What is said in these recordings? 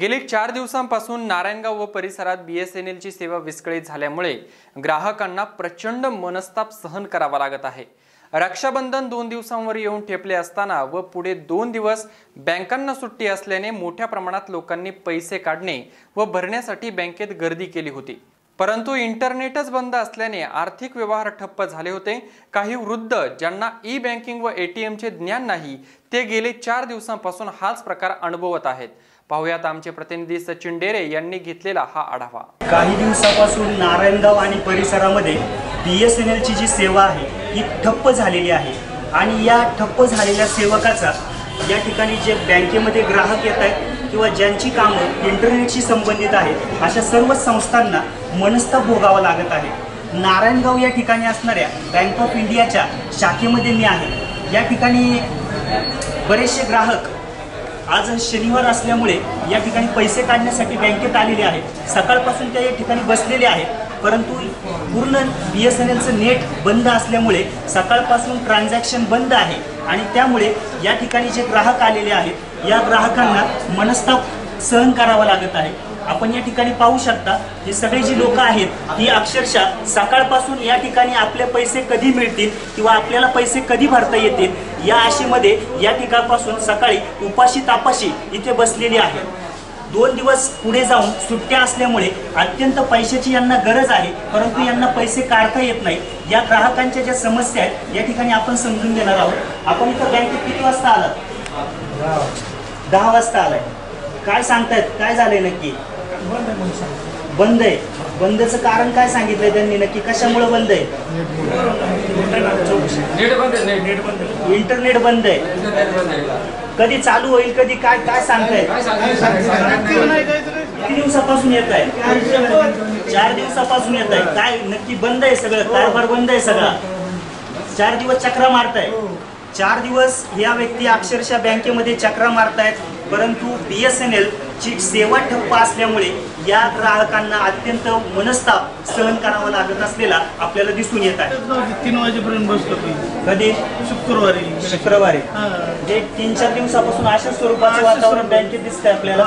गेली चार दिवसांपासून नारायणगाव व परिसरात बीएसएनएलची सेवा विस्कळीत झाल्यामुळे ग्राहकांना प्रचंड मनस्ताप सहन करावा लागत आहे. रक्षाबंधन दोन दिवसांवर येऊन ठेपले असताना व पुढे दोन दिवस बँकांना सुट्टी असल्याने मोठ्या प्रमाणात लोकांनी पैसे काढणे व भरण्यासाठी बँकेत गर्दी केली होती. परंतु इंटरनेटच बंद असल्याने आर्थिक व्यवहार ठप्प झाले होते. काही वृद्ध ज्यांना ई बँकिंग व एटीएमचे ज्ञान नाही ते गेले चार दिवसांपासून हाच प्रकार अनुभवत आहेत. पाहुयात आमचे प्रतिनिधी सचिन डेरे यांनी घेतलेला हा आढावा. काही दिवसापासून नारायणगाव आणि परिसरामध्ये बी एस एन एलची जी सेवा आहे ही ठप्प झालेली आहे. आणि या ठप्प झालेल्या सेवकाचा या ठिकाणी जे बँकेमध्ये ग्राहक येत आहेत किंवा ज्यांची कामं इंटरनेटशी संबंधित आहेत अशा सर्व संस्थांना मनस्ताप भोगावा लागत आहे. नारायणगाव या ठिकाणी असणाऱ्या बँक ऑफ इंडियाच्या शाखेमध्ये मी आहे. या ठिकाणी बरेचसे ग्राहक आज शनिवार असल्यामुळे या ठिकाणी पैसे काढण्यासाठी बँकेत आलेले आहेत सकाळपासून त्या या ठिकाणी बसलेले आहेत परंतु पूर्ण बी एस एन एलचं नेट बंद असल्यामुळे सकाळपासून ट्रान्झॅक्शन बंद आहे. आणि त्यामुळे या ठिकाणी जे ग्राहक आलेले आहेत या ग्राहकांना मनस्ताप सहन करावा लागत आहे. आपण या ठिकाणी पाहू शकता हे सगळे जी लोक आहेत ही अक्षरशः सकाळपासून या ठिकाणी आपले पैसे कधी मिळतील किंवा आपल्याला पैसे कधी भरता येतील या आशेमध्ये या ठिकाणपासून सकाळी उपाशी तापाशी इथे बसलेली आहे. दोन दिवस पुढे जाऊन सुट्ट्या असल्यामुळे अत्यंत पैशाची यांना गरज आहे परंतु यांना पैसे काढता येत नाही. या ग्राहकांच्या ज्या समस्या आहेत या ठिकाणी आपण समजून घेणार आहोत. आपण इथं बँकेत किती वाजता आलात? दहा वाजता आलाय. काय सांगतायत? काय झालंय नक्की? बंद आहे. बंदचं कारण काय सांगितलंय त्यांनी? नक्की कशामुळे बंद आहे? इंटरनेट बंद आहे. कधी चालू होईल कधी काय काय सांगताय? किती दिवसापासून येत आहे? चार दिवसापासून. येत आहे. काय नक्की बंद आहे सगळं? कारभार बंद आहे सगळा? चार दिवस चक्रा मारताय. चार दिवस या व्यक्ती अक्षरशः बँकेमध्ये चक्रा मारतायत. परंतु बी एस एन एल ची सेवा ठप्प असल्यामुळे या ग्राहकांना अत्यंत मनस्ताप सहन करावा लागत असलेला आपल्याला दिसून येत आहे. तीन वाजेपर्यंत बसलो मी कधी? शुक्रवारी. शुक्रवारी. हा. म्हणजे तीन चार दिवसापासून अशा स्वरूपाचं वातावरण बँकेत दिसतंय आपल्याला.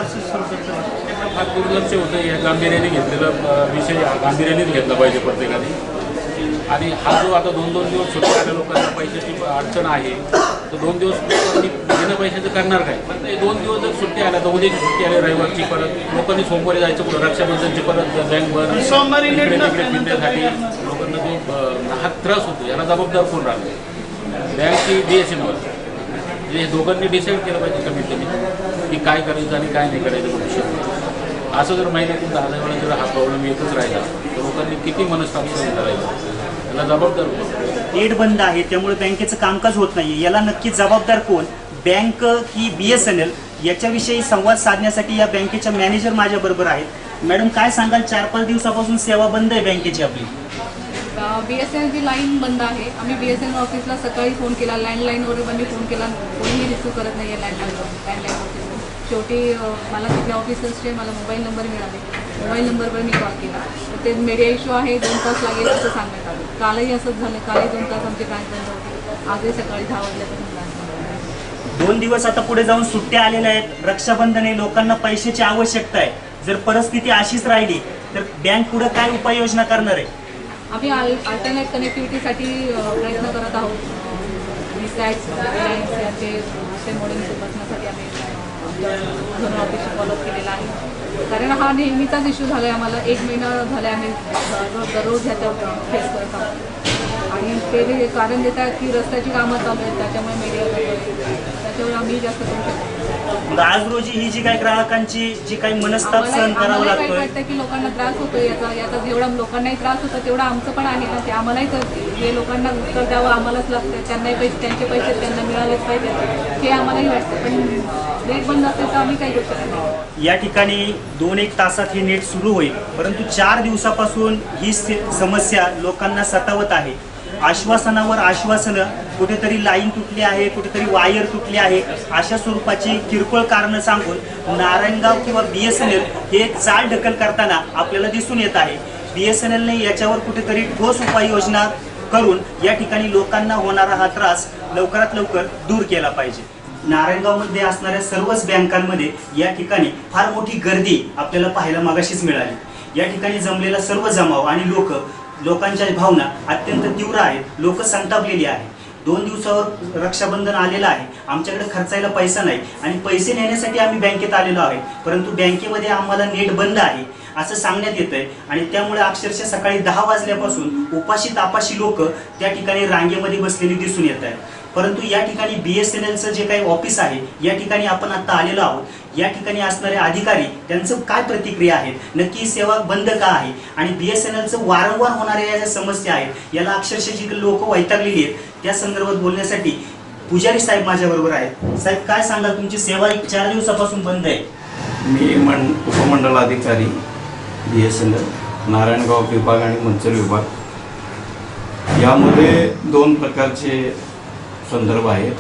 फार दुर्लक्ष होतं या गांभीर्याने घेतलेला विषय गांभीर्यानेच घेतला पाहिजे प्रत्येकाने. आणि हा जो आता दोन दोन दिवस सुट्ट्या लोकांना पैशाची अडचण आहे तर दोन दिवस लोकांनी बिना पैशाचं करणार काय? पण ते दोन दिवस जर सुट्टी आल्या तर उद्याची सुट्टी आली रविवारची परत लोकांनी सोमवारी जायचं पुढं रक्षाबंधनची परत बँक भर सोमवारी फिरण्यासाठी लोकांना जो हा त्रास होतो. याला जबाबदार कोण राहतो बँकची बी एस एनवर हे दोघांनी डिसाईड केलं पाहिजे कमीत कमी की काय करायचं आणि काय नाही करायचं भविष्यात. असं जर महिन्यातून दहा दहा वेळा जर हा प्रॉब्लेम येतच राहिला तर लोकांनी किती मनस्ताप सहन करायचं? त्याला जबाबदार कोण? नेट बंद आहे त्यामुळे बँकेचं कामकाज होत नाहीये. याला नक्की जबाबदार कोण? बँक ही बी एस एन एल याच्याविषयी संवाद साधण्यासाठी या बँकेच्या मॅनेजर माझ्या बरोबर आहेत. मॅडम काय सांगाल? चार पाच दिवसापासून सेवा बंद आहे बँकेची आपली. बी एस एन एलची लाईन बंद आहे. आम्ही बी एस एन एल ऑफिसला सकाळी फोन केला लँडलाईनवर पण मी फोन केला. कोणीही रिसिव्ह करत नाही आहे लँडलाईनवर लँडलाईन ऑफिसवर शेवटी मला तिथल्या ऑफिसर्सचे मला मोबाईल नंबर मिळाले. मोबाईल नंबरवर मी कॉल केला. तर ते मीडिया इश्यू आहे दोन तास लागेल असं सांगण्यात आलं. कालही असंच झालं. कालही दोन तास आमचे बँक बंद होते. आजही सकाळी दहा वाजल्यापासून बँक दोन दिवस आता पुढे जाऊन सुट्ट्या आलेल्या आहेत. रक्षाबंधन आहे लोकांना पैशाची आवश्यकता आहे. जर परिस्थिती अशीच राहिली तर बँक पुढे काय उपाययोजना करणार आहे? आम्ही अल्टरनेट कनेक्टिव्हिटीसाठी प्रयत्न करत आहोत. रिसॅट्स रिलायन्स यांचे दुसरे मॉडेल बसण्यासाठी आम्ही फॉलोअप केलेला आहे. कारण हा नेहमीचाच इश्यू झाला आहे आम्हाला. एक महिना झाला आहे आम्ही दररोज दररोज फेस करत आहोत. ते कारण देतात की रस्त्याची कामं चालू आहेत त्याच्यामुळे मीडिया त्याच्यावर आम्ही जास्त करू शकतो आज रोजी ही जी काही ग्राहकांची जी काही मनस्ताप सहन करावा लागतोय. वाटतं की लोकांना त्रास होतो याचा याचा जेवढा लोकांनाही त्रास होतो तेवढा आमचं पण आहे. ना ते आम्हालाही जे लोकांना उत्तर द्यावं आम्हालाच लागतं. त्यांनाही पैसे त्यांचे पैसे त्यांना मिळालेच पाहिजे हे आम्हालाही वाटतं. पण नेट बंद असेल तर आम्ही काही करू शकत नाही. या ठिकाणी दोन एक तासात हे नेट सुरू होईल. परंतु चार दिवसापासून ही समस्या लोकांना सतावत आहे. आश्वासनावर आश्वासनं कुठेतरी लाईन तुटली आहे कुठेतरी वायर तुटली आहे अशा स्वरूपाची किरकोळ कारणं सांगून नारायणगाव किंवा बी एस एन एल हे चाल ढकल करताना आपल्याला दिसून येत आहे. बी एस एन एलने याच्यावर कुठेतरी ठोस उपाययोजना करून या ठिकाणी लोकांना होणारा हा त्रास लवकरात लवकर दूर केला पाहिजे. नारायणगावमध्ये असणाऱ्या सर्वच बँकांमध्ये या ठिकाणी फार मोठी गर्दी आपल्याला पाहायला मागाशीच मिळाली. या ठिकाणी जमलेला सर्व जमाव आणि लोक लोकांच्या भावना अत्यंत तीव्र आहेत लोक संतापलेली आहेत दोन दिवसावर रक्षाबंधन आलेलं आहे. आमच्याकडे खर्चायला पैसा नाही. आणि पैसे नेण्यासाठी आम्ही बँकेत आलेलो आहे. परंतु बँकेमध्ये आम्हाला नेट बंद आहे असं सांगण्यात येत आहे आणि त्यामुळे अक्षरशः सकाळी दहा वाजल्यापासून उपाशी तापाशी लोक त्या ठिकाणी रांगेमध्ये बसलेली दिसून येत आहेत. परंतु या ठिकाणी बी एस एन एलचं जे काही ऑफिस आहे या ठिकाणी आपण आता आलेलो आहोत. या ठिकाणी असणारे अधिकारी त्यांचं काय प्रतिक्रिया आहेत नक्की सेवा बंद का आहे? आणि बी एस एन एलचं वारंवार होणाऱ्या या ज्या समस्या आहेत याला अक्षरशः जी लोक वैतागलेली आहेत त्या संदर्भात बोलण्यासाठी पुजारी साहेब माझ्याबरोबर आहेत. साहेब काय सांगाल तुमची सेवा एक चार दिवसापासून बंद आहे? मी मं उपमंडल अधिकारी B S N L Narayangaon विभाग आणि मंचर विभाग. यामध्ये दोन प्रकारचे संदर्भ आहेत.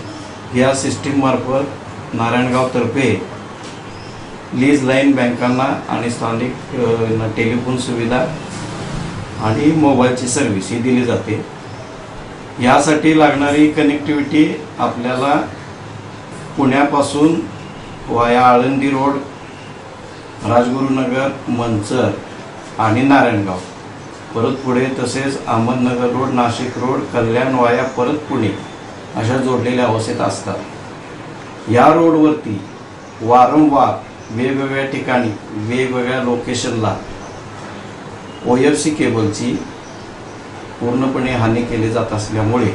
या सिस्टीममार्फत नारायणगावतर्फे लीज लाईन बँकांना आणि स्थानिक टेलिफोन सुविधा आणि मोबाईलची सर्व्हिस ही दिली जाते. यासाठी लागणारी कनेक्टिव्हिटी आपल्याला पुण्यापासून वाया आळंदी रोड राजगुरुनगर मंचर आणि नारायणगाव. परत पुढे तसेच Ahmednagar road Nashik road Kalyan via परत पुणे अशा जोडलेल्या अवस्थेत असतात. या रोडवरती वारंवार वेगवेगळ्या ठिकाणी वेगवेगळ्या लोकेशनला ओ एफ सी केबलची पूर्णपणे हानी केली जात असल्यामुळे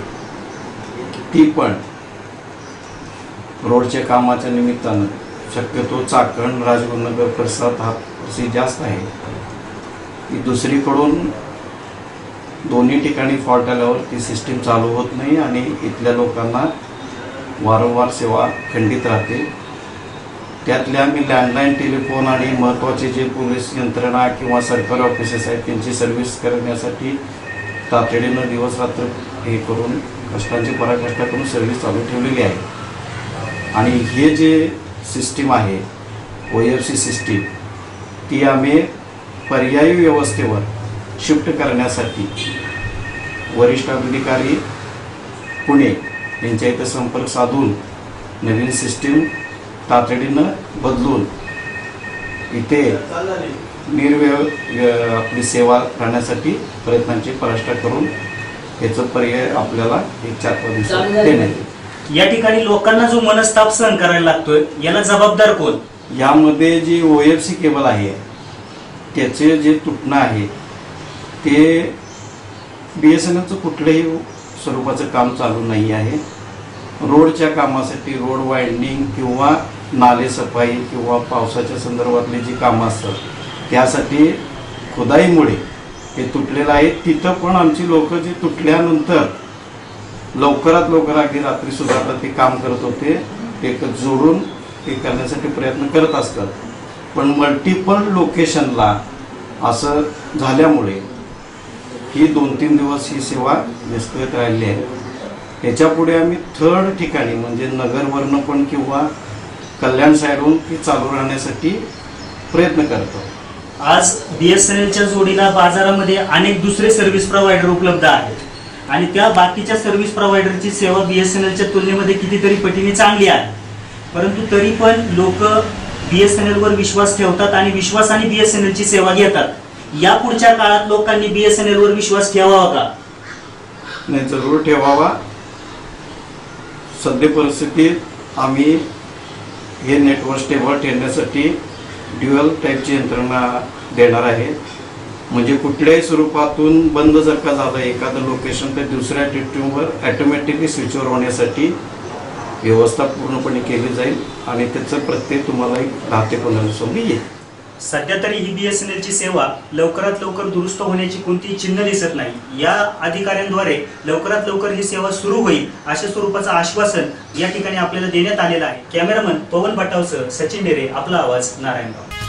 ती पण रोडच्या कामाच्या निमित्तानं शक्यतो चाकण राजगुरुनगर परिसरात हा प्रसिद्ध जास्त आहे. ती दुसरीकडून दोन्ही ठिकाणी फॉल्ट आल्यावर ती सिस्टीम चालू होत नाही आणि इथल्या लोकांना वारंवार सेवा खंडित राहते. त्यातल्या आम्ही लँडलाईन टेलिफोन आणि महत्त्वाचे जे पोलीस यंत्रणा किंवा सरकारी ऑफिसेस आहेत त्यांची सर्व्हिस करण्यासाठी तातडीनं दिवस रात्र हे करून कष्टांची पराकष्ट करून सर्व्हिस चालू ठेवलेली आहे. आणि हे जे सिस्टीम आहे ओ एफ सी सिस्टीम ती आम्ही पर्यायी व्यवस्थेवर शिफ्ट करण्यासाठी वरिष्ठ अधिकारी पुणे यांच्या इथं संपर्क साधून नवीन सिस्टीम तातडीनं बदलून इथे निर्व्यव व्य- आपली सेवा राहण्यासाठी प्रयत्नांची पराष्टा करून याचं पर्याय आपल्याला एक चार पाच दिवसात देण्यात या ठिकाणी लोकांना जो मनस्ताप सहन करायला लागतोय याला जबाबदार कोण? यामध्ये G O F C cable आहे त्याचे जे तुटणं आहे ते बी एस एन एलचं कुठल्याही स्वरूपाचं काम चालू नाही आहे. रोडच्या कामासाठी रोड वाइंडिंग किंवा नाले सफाई किंवा पावसाच्या संदर्भातली जी कामं असतात त्यासाठी खुदाईमुळे हे तुटलेलं आहे. तिथं पण आमची लोकं जी तुटल्यानंतर लवकरात लवकर अगदी रात्रीसुद्धा आता ते काम करत होते. ते जोडून ते करण्यासाठी प्रयत्न करत असतात. पण मल्टिपल लोकेशनला असं झाल्यामुळे ही दोन तीन दिवस ही सेवा विस्कळीत राहिली आहे. ह्याच्यापुढे आम्ही थर्ड ठिकाणी म्हणजे नगरवरनं पण किंवा कल्याण साईडहून ती चालू राहण्यासाठी प्रयत्न करतो. आज बीएसएनएलच्या जोडीला बाजारामध्ये अनेक दुसरे सर्व्हिस प्रोव्हायडर उपलब्ध आहेत. आणि त्या बाकीच्या सर्व्हिस प्रोव्हायडरची सेवा बीएसएनएलच्या तुलनेमध्ये कितीतरी पटीने चांगली आहे. परंतु तरी पण लोक बीएसएनएल वर विश्वास ठेवतात आणि विश्वासाने बीएसएनएल ची सेवा घेतात. या पुढच्या काळात लोकांनी बीएसएनएल वर विश्वास ठेवावा का? नाही जरूर ठेवावा. सध्या परिस्थितीत आम्ही हे नेटवर्क स्टेबल ठेवण्यासाठी ड्युअल टाईपची यंत्रणा देणार आहे. म्हणजे कुठल्याही स्वरूपातून बंद जर का झालं एखादं लोकेशन तर दुसऱ्या टिट्यूमवर ॲटोमॅटिकली स्विचवर होण्यासाठी व्यवस्था पूर्णपणे केली जाईल आणि त्याचं प्रत्येक तुम्हाला एक दहा ते पंधरा दिवसांनी येईल. सध्या तरी ही बीएसएनएल ची सेवा लवकरात लवकर दुरुस्त होण्याची कोणतीही चिन्ह दिसत नाही. या अधिकाऱ्यांद्वारे लवकरात लवकर ही सेवा सुरू होईल अशा स्वरूपाचं आश्वासन या ठिकाणी आपल्याला देण्यात आलेलं आहे. कॅमेरामन पवन भटावसह सचिन डेरे आपला आवाज नारायणगाव.